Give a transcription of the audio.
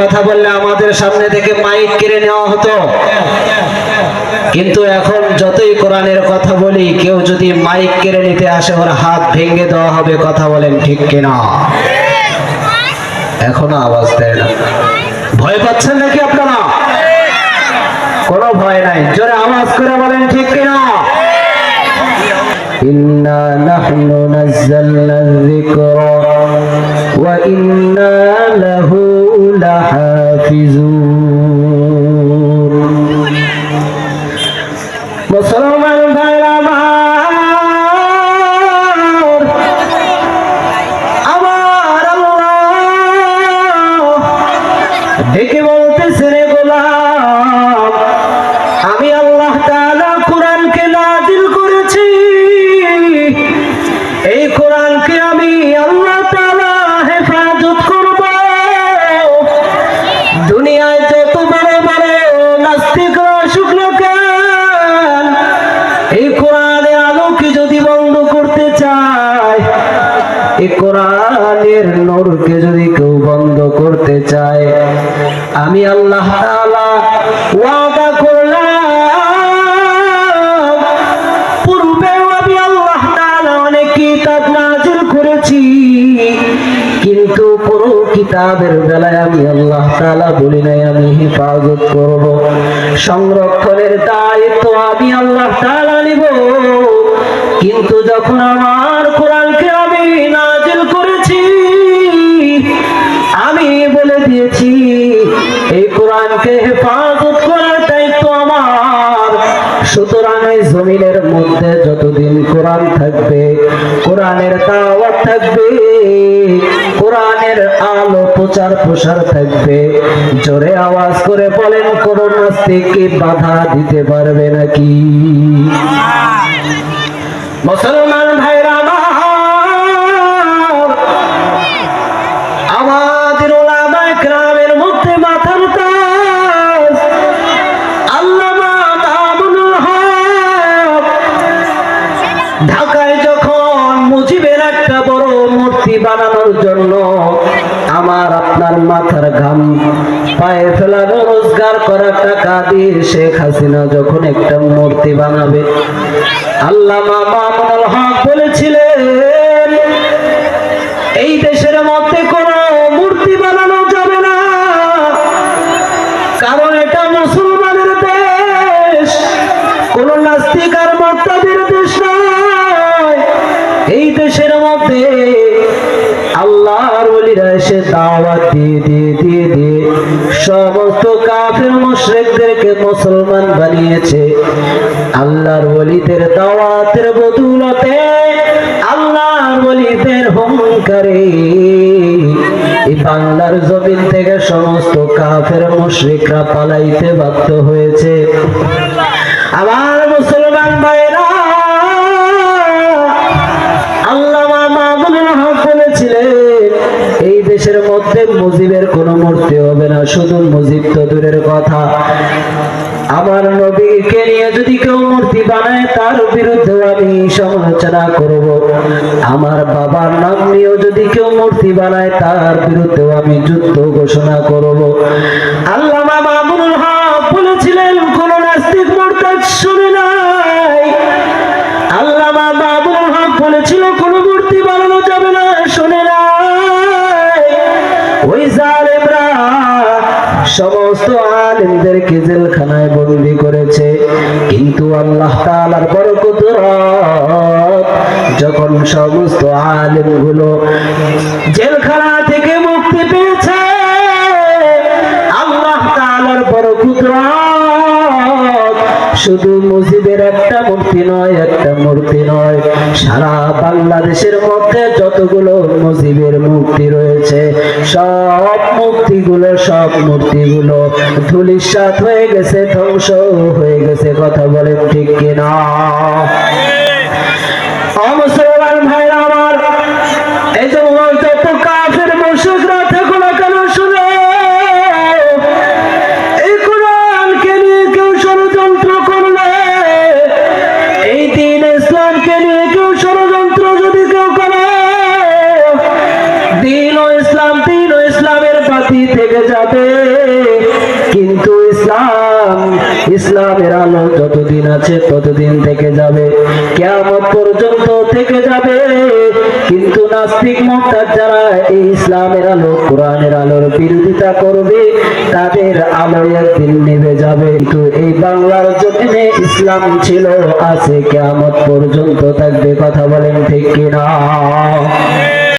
কথা বললে আমাদের সামনে থেকে মাইক কেড়ে নেওয়া হতো কিন্তু এখন যতই কোরআনের কথা বলি কেউ যদি মাইক কেড়ে নিতে আসে ওর হাত ভেঙে দেওয়া হবে কথা বলেন ঠিক কিনা এখনো আওয়াজ দেয় না ভয় পাচ্ছেন নাকি আপনারা কোনো ভয় নাই জোরে আওয়াজ করে বলেন ঠিক কিনা إنا نحن نزلنا الذكر وإنا له হাফিজুন। কোরআনের নূরকে যদি কেউ বন্ধ করতে চায়, আমি আল্লাহ তাআলা ওয়াদা করলাম। পূর্বে আমি আল্লাহ তাআলা অনেক কিতাব করেছি, কিন্তু পুরো কিতাবের বেলায় আমি আল্লাহ তাআলা বলি নাই, আমি হেফাজত করব। সংরক্ষণের দায়িত্ব আমি আল্লাহ তাআলা নিব। কিন্তু যখন আমার যতদিন কোরআন থাকবে কোরআনের দাওয়াত থাকবে কোরআনের আলো প্রচার প্রসার থাকবে জোরে আওয়াজ করে বলেন কোন নাস্তিককে বাধা দিতে পারবে নাকি? মুসলমান ভাইরা ঢাকায় যখন মুজিবের একটা বড় মূর্তি বানানোর জন্য আমার আপনার মাথার ঘাম পায়ে ফেলানো রোজগার করা টাকা দিয়ে শেখ হাসিনা যখন একটা মূর্তি বানাবে, আল্লামা মামুনুল হক বলেছিলেন, এই দেশের মধ্যে কোনো মূর্তি বানানো যাবে না। কারণ এটা মুসলমানের এই দেশের মধ্যে আল্লাহর ওলিরা এসে দাওয়াত দিয়ে দিয়ে দিয়ে দিয়ে সমস্ত কাফের মুশরিকদেরকে মুসলমান বানিয়েছে। আল্লাহর ওলিদের দাওয়াতের বদৌলতে আল্লাহর ওলিদের হুঙ্কারে এই বাংলার জমিন থেকে সমস্ত কাফের মুশরিকরা পালাইতে বাধ্য হয়েছে। আমার মুসলমান ভাইরা দেশের মধ্যে মুজিবের কোনো মূর্তি হবে না, শুধু মুজিব তো দূরের কথা। আমার নবীকে নিয়ে যদি কেউ মূর্তি বানায়, তার বিরুদ্ধে আমি সমালোচনা করব। আমার বাবার নাম নিয়েও যদি কেউ মূর্তি বানায়, তার বিরুদ্ধে আমি যুদ্ধ ঘোষণা করব। সমস্ত আলেমদেরকে জেলখানায় বন্দি করেছে। কিন্তু আল্লাহ তাআলার বড় কুদরত যখন সমস্ত আলেমগুলো জেলখানা থেকে মুক্তি পেয়েছে, আল্লাহ তাআলার বড় কুদরত শুধু মুজিবের একটা মূর্তি নয়, একটা মূর্তি নয়। সারা বাংলাদেশের মধ্যে যতগুলো মুজিবের মূর্তি রয়েছে, সব মূর্তিগুলো সব মূর্তিগুলো ধুলিস হয়ে গেছে, ধ্বংস হয়ে গেছে, কথা বলেন ঠিক কিনা? থেকে যাবে। কিন্তু ইসলাম, ইসলামের আলো যতদিন আছে ততদিন থেকে যাবে। কেমন পর্যন্ত থেকে যাবে। কিন্তু নাস্তিক মক্কার যারা এই ইসলামের আলো, কোরআনের আলোর বিরোধিতা করবে। তাদের আলো একদিন নেবে যাবে। কিন্তু এই বাংলার জমিনে ইসলাম ছিল, আছে কেমন পর্যন্ত থাকবে। কথা বলেন ঠিক কিনা?